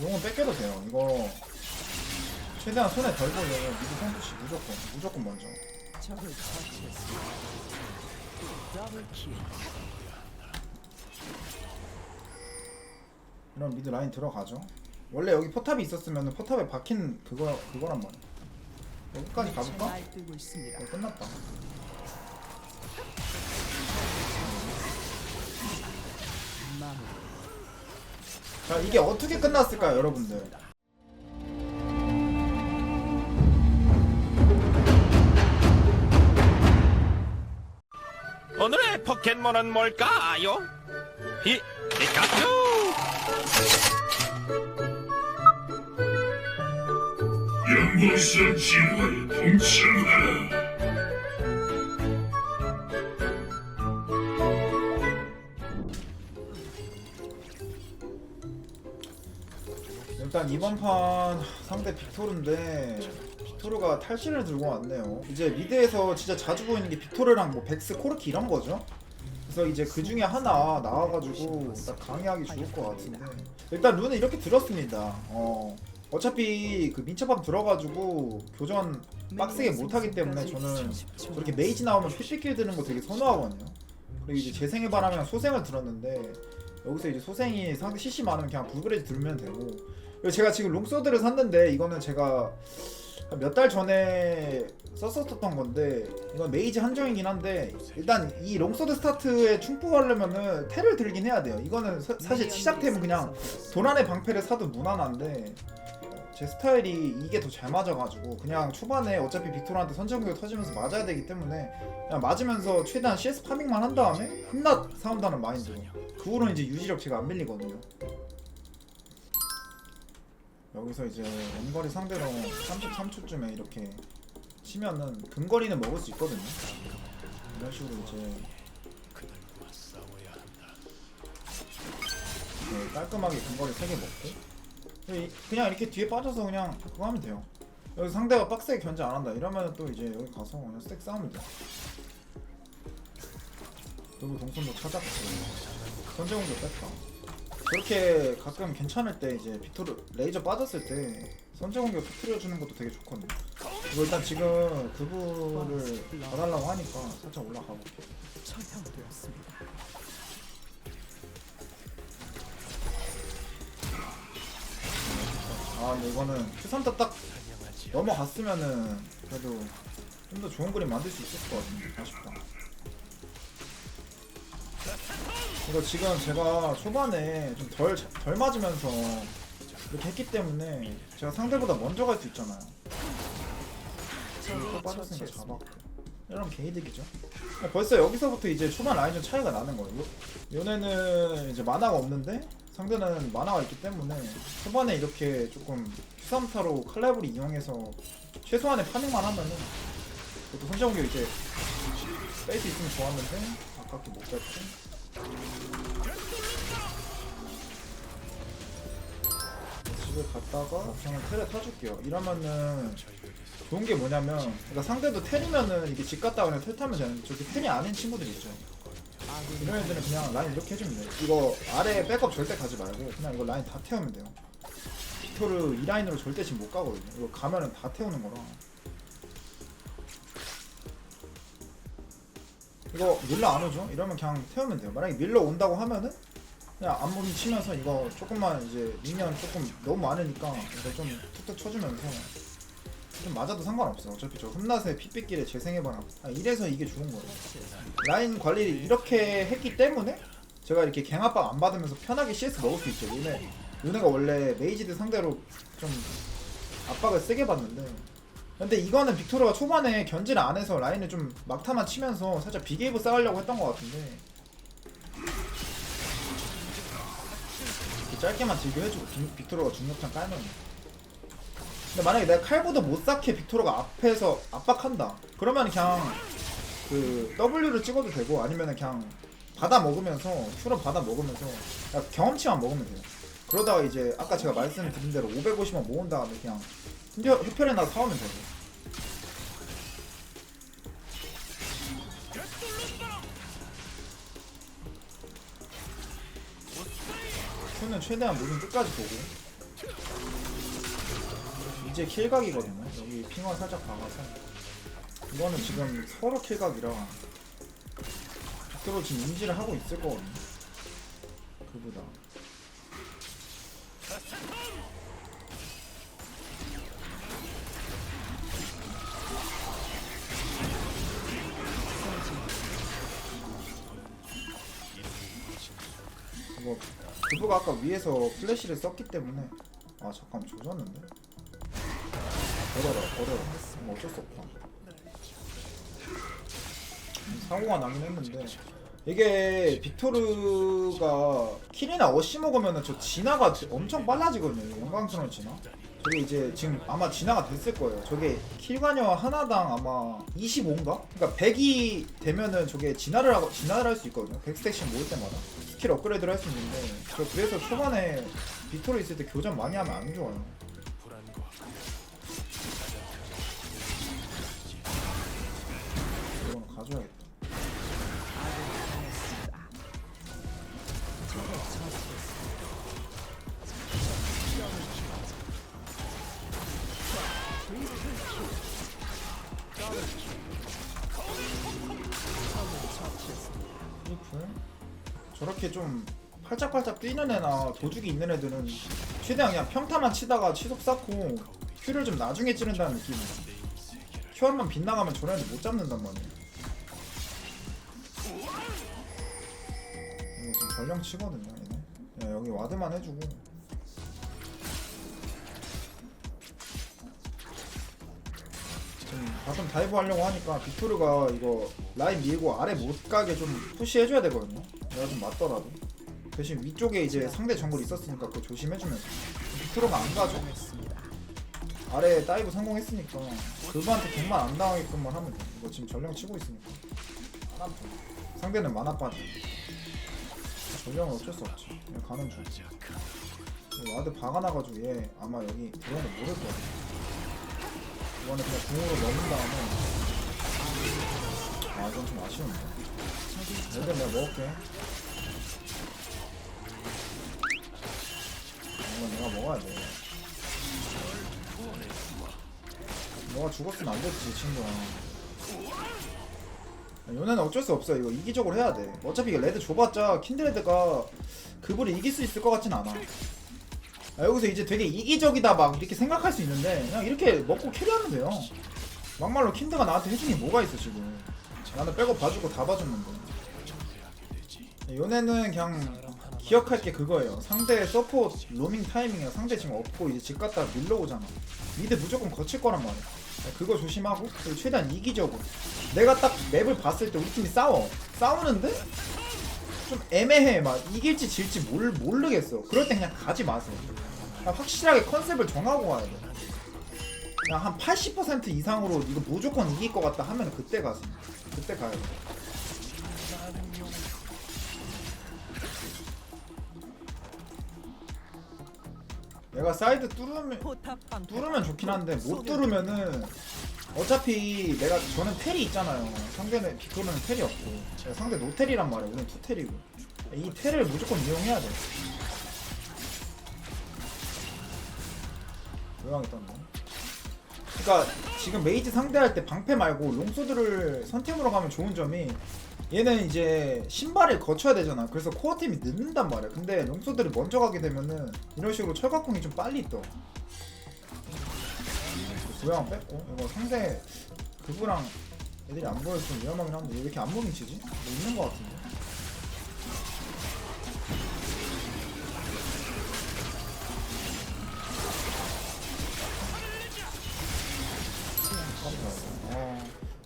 용은 뺏겨도 돼요. 이거 최대한 손에 덜 보려면 미드 선수씨 무조건 무조건 먼저. 이런 미드 라인 들어가죠. 원래 여기 포탑이 있었으면 포탑에 박힌 그거 그거란 말이야. 여기까지 가볼까? 어, 끝났다. 마무리. 자 이게 어떻게 끝났을까요, 여러분들? 오늘의 포켓몬은 뭘까요? 히, 피카츄! 연구소 지원 동참하라. 일단 이번 판 상대 빅토르인데 빅토르가 탈신을 들고 왔네요. 이제 미드에서 진짜 자주 보이는 게 빅토르랑 뭐 백스, 코르키 이런 거죠. 그래서 이제 그 중에 하나 나와가지고 딱 강의하기 좋을 것 같은데 일단 룬은 이렇게 들었습니다. 어 어차피 그 민첩함 들어가지고 교전 빡세게 못하기 때문에 저는 저렇게 메이지 나오면 피피킬 드는 거 되게 선호하거든요. 그리고 이제 재생의 바람이랑 소생을 들었는데 여기서 이제 소생이 상대 CC 많으면 그냥 불그레지 들면 되고 제가 지금 롱소드를 샀는데 이거는 제가 몇 달 전에 썼었던 건데 이건 메이지 한정이긴 한데 일단 이 롱소드 스타트에 충족하려면은 테를 들긴 해야 돼요. 이거는 사, 사실 시작템은 그냥 도란의 방패를 사도 무난한데 제 스타일이 이게 더 잘 맞아가지고 그냥 초반에 어차피 빅토르한테 선정구역 터지면서 맞아야 되기 때문에 그냥 맞으면서 최대한 CS 파밍만 한 다음에 흠낮 사운다는 마인드로. 그 후로는 이제 유지력 제가 안 밀리거든요 여기서 이제 원거리 상대로 33초쯤에 이렇게 치면은 근거리는 먹을 수 있거든요. 이런 식으로 이제 네, 깔끔하게 근거리 3개 먹고. 이- 그냥 이렇게 뒤에 빠져서 그냥 그거 하면 돼요. 여기 상대가 빡세게 견제 안 한다. 이러면 또 이제 여기 가서 그냥 스택 싸우면 돼 그리고 동선도 찾았고. 선제공도 뺐다 그렇게 가끔 괜찮을 때 이제 빅토르 레이저 빠졌을 때 선제 공격 터트려 주는 것도 되게 좋거든요. 이거 일단 지금 그부를 봐달라고 하니까 살짝 올라가 볼게. 처형되었습니다. 아 근데 이거는 큐산타 딱 넘어갔으면은 그래도 좀 더 좋은 그림 만들 수 있었을 것 같은데 아쉽다. 이거 지금 제가 초반에 좀 덜 덜 맞으면서 이렇게 했기 때문에 제가 상대보다 먼저 갈 수 있잖아요. 또 빠졌으니까 잡았고 이런 개이득이죠. 어, 벌써 여기서부터 이제 초반 라인전 차이가 나는 거예요. 요네는 이제 만화가 없는데 상대는 만화가 있기 때문에 초반에 이렇게 조금 Q3타로 칼라브를 이용해서 최소한의 파밍만 하면은 그것도 공격 이제 뺄수 있으면 좋았는데 아깝게 못 뺐고 집에 갔다가 그냥 텔에 타줄게요. 이러면은 좋은 게 뭐냐면 그러니까 상대도 텔이면은 이게 집 갔다 그냥 텔 타면 되는데 저기 텔이 아닌 친구들 있죠. 이런 애들은 그냥 라인 이렇게 해주면 돼요. 이거 아래 백업 절대 가지 말고 그냥 이거 라인 다 태우면 돼요. 빅토르 이 라인으로 절대 지금 못 가거든요. 이거 가면은 다 태우는 거라. 이거 밀러 안 오죠? 이러면 그냥 태우면 돼요. 만약에 밀러 온다고 하면은 그냥 앞무림 치면서 이거 조금만 이제 미니언 조금 너무 많으니까 이거 좀 툭툭 쳐주면서 좀 맞아도 상관없어. 어차피 저 흠낫의 핏빛길에 재생해봐라. 아, 이래서 이게 좋은 거예요. 라인 관리를 이렇게 했기 때문에 제가 이렇게 갱 압박 안 받으면서 편하게 CS 먹을 수 있죠. 요네 요네가 원래 메이지드 상대로 좀 압박을 세게 받는데 근데 이거는 빅토르가 초반에 견제를 안 해서 라인을 좀 막타만 치면서 살짝 비게이브 쌓으려고 했던 것 같은데. 이렇게 짧게만 들게 해주고 빅- 빅토르가 중력탄 깔면. 근데 만약에 내가 칼보드 못 쌓게 빅토르가 앞에서 압박한다. 그러면 그냥 그 W를 찍어도 되고 아니면 그냥 받아 먹으면서 큐를 받아 먹으면서 경험치만 먹으면 돼요. 그러다가 이제 아까 제가 말씀드린 대로 550원 모은 다음에 그냥 흡혈, 흡혈에 나서 사오면 되고 큐는 최대한 모든 끝까지 보고 이제 킬각이거든요. 여기 핑을 살짝 박아서 이거는 지금 서로 킬각이라 빅토로 지금 인지를 하고 있을 거거든요. 그보다 이거 그부가 아까 위에서 플래시를 썼기 때문에. 아 잠깐 조졌는데? 버려라 버려라 뭐 어쩔 수 없다. 사고가 나긴 했는데. 이게 빅토르가 킬이나 어시 먹으면 저 진화가 엄청 빨라지거든요. 영광스러운 진화. 저게 이제 지금 아마 진화가 됐을 거예요. 저게 킬관여 하나당 아마 25인가? 그러니까 100이 되면은 저게 진화를 하고 진화를 할 수 있거든요. 100 스택씩 모을 때마다 스킬 업그레이드를 할 수 있는데 저 그래서 초반에 빅토르 있을 때 교전 많이 하면 안 좋아요 저렇게 좀 팔짝팔짝 뛰는 애나 도죽이 있는 애들은 최대한 그냥 평타만 치다가 치속 쌓고 큐를 좀 나중에 찌른다는 느낌이야 큐한번 빗나가면 저런 애들 못 잡는단 말이야 이거 지금 전령 치거든요 얘네. 야, 여기 와드만 해주고 바텀 다이브 하려고 하니까 빅토르가 이거 라인 밀고 아래 못 가게 좀 푸시해줘야 되거든요. 내가 좀 맞더라도. 대신 위쪽에 이제 상대 정글 있었으니까 그거 조심해주면서. 빅토르가 안 가죠. 아래 다이브 성공했으니까 그분한테 백만 안 당하게끔만 하면 돼. 이거 지금 전령 치고 있으니까. 안 아파. 상대는 만화 빠져. 전령은 어쩔 수 없지. 그냥 가는 중. 와드 박아놔가지고 얘 아마 여기 들어오는 거 모를 거야. 이거는 그냥 궁으로 넣은 다음에. 아 이건 좀 아쉬운데. 얘들 내가 먹을게. 이건 내가 먹어야 돼. 너가 죽었으면 안 됐지 친구야. 요네는 어쩔 수 없어. 이거 이기적으로 해야 돼. 어차피 이거 레드 줘봤자 킨드레드가 그분을 이길 수 있을 것 같진 않아 아, 여기서 이제 되게 이기적이다 막 이렇게 생각할 수 있는데 그냥 이렇게 먹고 캐리하면 돼요. 막말로 킨드가 나한테 해준 게 뭐가 있어 지금. 나는 빼고 봐주고 다 봐줬는데. 요네는 그냥 기억할 게 그거예요. 상대 서포 로밍 타이밍이야 상대 지금 없고 이제 집 갔다 밀러오잖아. 미드 무조건 거칠 거란 말이야. 그거 조심하고 그리고 최대한 이기적으로. 내가 딱 맵을 봤을 때 우리 팀이 싸워. 싸우는데 좀 애매해. 막 이길지 질지 몰, 모르겠어. 그럴 때 그냥 가지 마세요 확실하게 컨셉을 정하고 가야 돼 그냥 한80% 이상으로 이거 무조건 이길 것 같다 하면 그때 가세요 그때 가야 돼 내가 사이드 뚫으면 뚫으면 좋긴 한데 못 뚫으면은 어차피 내가 저는 텔이 있잖아요. 상대는 빅토르는 텔이 없고 상대 노텔이란 말이야. 우리는 투텔이고 이 텔을 무조건 이용해야 돼. 요양이 떴네. 그러니까 지금 메이지 상대할 때 방패 말고 롱소드를 선템으로 가면 좋은 점이 얘는 이제 신발을 거쳐야 되잖아. 그래서 코어템이 늦는단 말이야. 근데 롱소드를 먼저 가게 되면은 이런 식으로 철갑궁이 좀 빨리 떠. 고양 뺐고 이거 상대 그부랑 애들이 안좀 위험하긴 한데 얘왜 이렇게 안 무빙 치지? 뭐 있는 거 같은데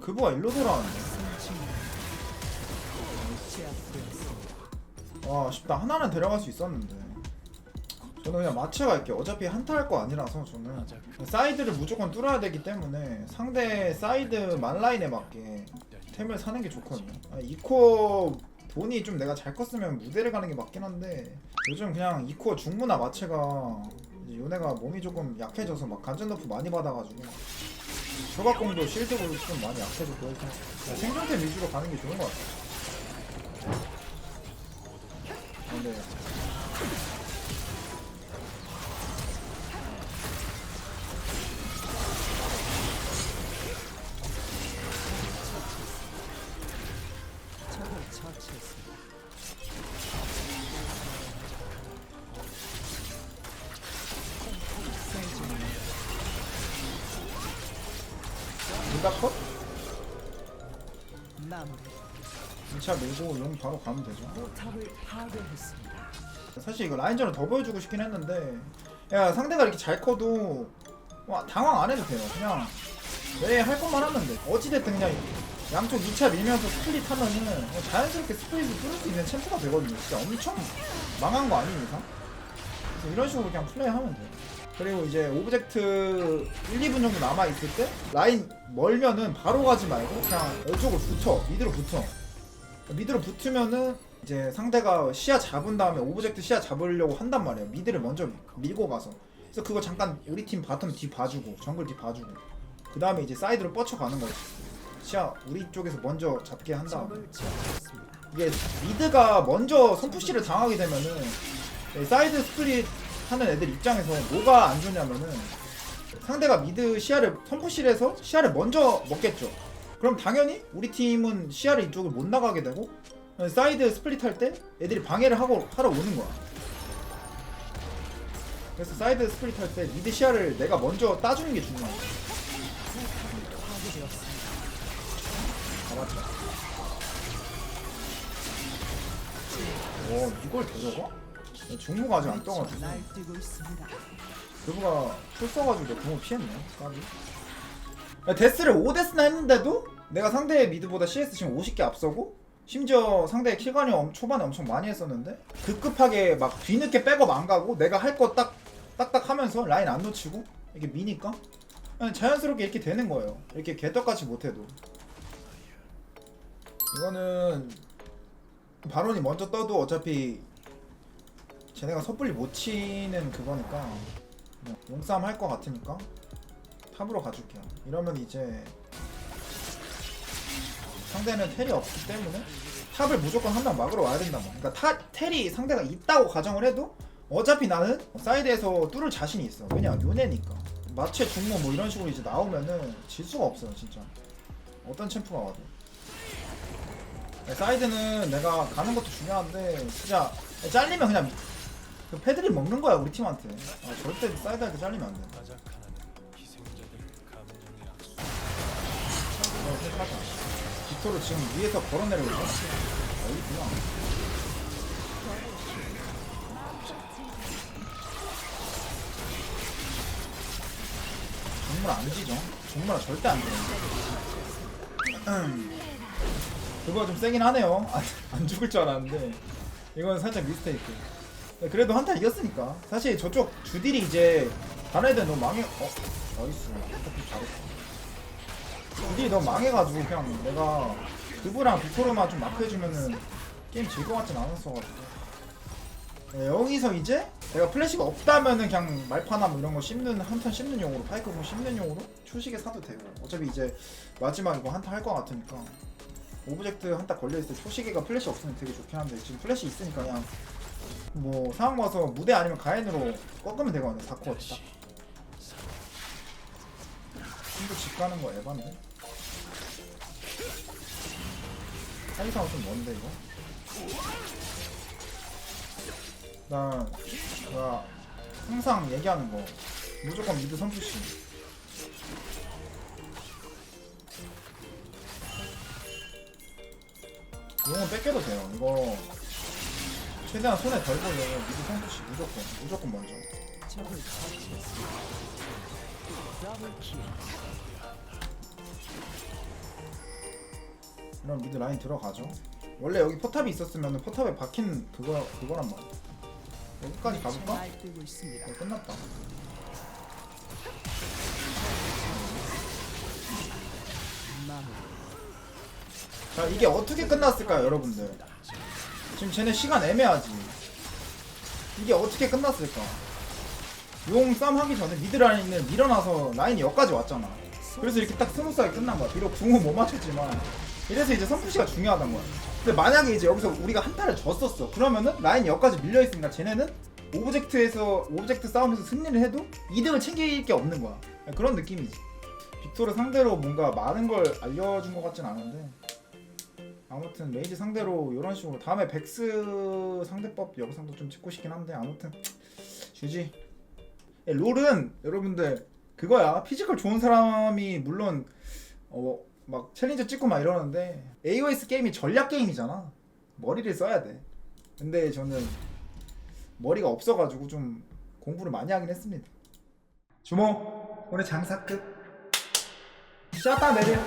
그부가 일로 돌아왔네. 와 아쉽다. 하나는 데려갈 수 있었는데. 저는 그냥 마체 갈게요. 어차피 한타 할 거 아니라서 저는. 사이드를 무조건 뚫어야 되기 때문에 상대 사이드 만라인에 맞게 템을 사는 게 좋거든요. 아, 이코어 돈이 좀 내가 잘 컸으면 무대를 가는 게 맞긴 한데 요즘 그냥 이코어 중무나 마체가 요네가 몸이 조금 약해져서 막 간전 너프 많이 받아가지고 조각공도 실드도 좀 많이 약해졌고 해서 생존템 위주로 가는 게 좋은 것 같아요. 아, 근데 둘다 컷? 마무리. 2차 밀고 용 바로 가면 되죠. 사실 이거 라인전을 더 보여주고 싶긴 했는데 야 상대가 이렇게 잘 커도 와, 당황 안 해도 돼요 그냥 왜 할 것만 하면 돼 어찌됐든 그냥 양쪽 2차 밀면서 스플릿 하면은 자연스럽게 스플릿을 뚫을 수 있는 챔프가 되거든요 진짜 엄청 망한 거 아닌 이상 그래서 이런 식으로 그냥 플레이하면 돼요 그리고 이제 오브젝트 1, 2분 정도 남아있을 때 라인 멀면은 바로 가지 말고 그냥 이쪽으로 붙어 미드로 붙어 미드로 붙으면은 이제 상대가 시야 잡은 다음에 오브젝트 시야 잡으려고 한단 말이에요. 미드를 먼저 밀고 가서. 그래서 그거 잠깐 우리 팀 바텀 뒤 봐주고 정글 뒤 봐주고 그 다음에 이제 사이드로 뻗쳐가는 거지. 시야 우리 쪽에서 먼저 잡게 한 다음. 이게 미드가 먼저 선푸시를 당하게 되면은 이 사이드 스플릿 하는 애들 입장에서 뭐가 안 좋냐면은 상대가 미드 시야를 해서 시야를 먼저 먹겠죠. 그럼 당연히 우리 팀은 시야를 이쪽을 못 나가게 되고 사이드 스플릿 할 때 애들이 방해를 하고 하러 오는 거야. 그래서 사이드 스플릿 할 때 미드 시야를 내가 먼저 따주는 게 중요해. 잡았죠. 오 이걸 데려가? 종무가 아직 안 떠가지고. 그거가 풀 써가지고 내 공을 피했네. 까비. 야, 데스를 5데스나 했는데도 내가 상대의 미드보다 CS 지금 50개 앞서고 심지어 상대의 킬관이 엄- 초반에 엄청 많이 했었는데 급급하게 막 뒤늦게 백업 안 가고 내가 할 거 딱 딱딱 하면서 라인 안 놓치고 이렇게 미니까? 자연스럽게 이렇게 되는 거예요. 이렇게 개떡같이 못해도. 이거는 바론이 먼저 떠도 어차피 쟤네가 섣불리 못 치는 그거니까 그냥 용싸움 할 것 같으니까 탑으로 가줄게요. 이러면 이제 상대는 텔이 없기 때문에 탑을 무조건 한 명 막으러 와야 된단 말이야. 그러니까 타, 텔이 상대가 있다고 가정을 해도 어차피 나는 사이드에서 뚫을 자신이 있어. 왜냐 요네니까. 마체 중모 뭐 이런 식으로 이제 나오면은 질 수가 없어요 진짜. 어떤 챔프가 와도. 사이드는 내가 가는 것도 중요한데 진짜 잘리면 그냥 그 패드립 먹는 거야 우리 팀한테. 아, 절대 사이드 할때 잘리면 안 돼. 빅토르 지금 위에서 걸어내려고 있어. 아, 여기 그냥. 정말 안 지죠? 정말 절대 안. 음. 그거 좀 세긴 하네요. 안, 안 죽을 줄 알았는데. 이건 살짝 미스테이크. 네, 그래도 한타 이겼으니까. 사실 저쪽 주딜이 이제 다른 애들 너무 망해. 어, 나이스. 잘했어. 주딜이 너무 망해가지고 그냥 내가 그브랑 빅토르만 좀 마크해주면은 게임 질 것 같진 않았어가지고. 네, 여기서 이제 내가 플래시가 없다면은 그냥 말파나 뭐 이런 거 씹는 한턴 씹는 용으로 파이크 뭐 씹는 용으로 초식에 사도 되고 어차피 이제 마지막 이거 한타 할 것 같으니까 오브젝트 한타 걸려있을 때 초시계가 플래시 없으면 되게 좋긴 한데 지금 플래시 있으니까 그냥 뭐 상황 봐서 무대 아니면 가엔으로 꺾으면 되거든요 4코어 딱. 힘도 집 가는 거 에반데 사이상은 좀 먼데 이거? 나 내가 항상 얘기하는 거 무조건 미드 선수씨. 용은 뺏겨도 돼요. 이거 최대한 손에 덜 보려면 미드 선수씨 무조건 무조건 먼저. 그럼 미드 라인 들어가죠. 원래 여기 포탑이 있었으면 포탑에 박힌 그거 그거란 말이야. 여기까지 가볼까? 어, 끝났다. 자 이게 어떻게 끝났을까요, 여러분들? 지금 쟤네 시간 애매하지. 이게 어떻게 끝났을까? 용 싸움 하기 전에 미드 라인을 밀어놔서 라인이 여기까지 왔잖아. 그래서 이렇게 딱 스무스하게 끝난 거야. 비록 궁은 못 맞췄지만 이래서 이제 선푸시가 중요하단 거야. 근데 만약에 이제 여기서 우리가 한타를 졌었어. 그러면은 라인이 여기까지 밀려 있으니까 쟤네는 오브젝트에서 오브젝트 싸움에서 승리를 해도 이득을 챙길 게 없는 거야. 그런 느낌이지. 빅토르 상대로 뭔가 많은 걸 알려준 것 같진 않은데 아무튼 메이지 상대로 이런 식으로 다음에 백스 상대법 영상도 좀 찍고 싶긴 한데 아무튼 주지 예, 롤은 여러분들 그거야 피지컬 좋은 사람이 물론 어 막 챌린저 찍고 막 이러는데 AOS 게임이 전략 게임이잖아. 머리를 써야 돼. 근데 저는 머리가 없어가지고 좀 공부를 많이 하긴 했습니다. 주모 오늘 장사 끝. 샷다 내려.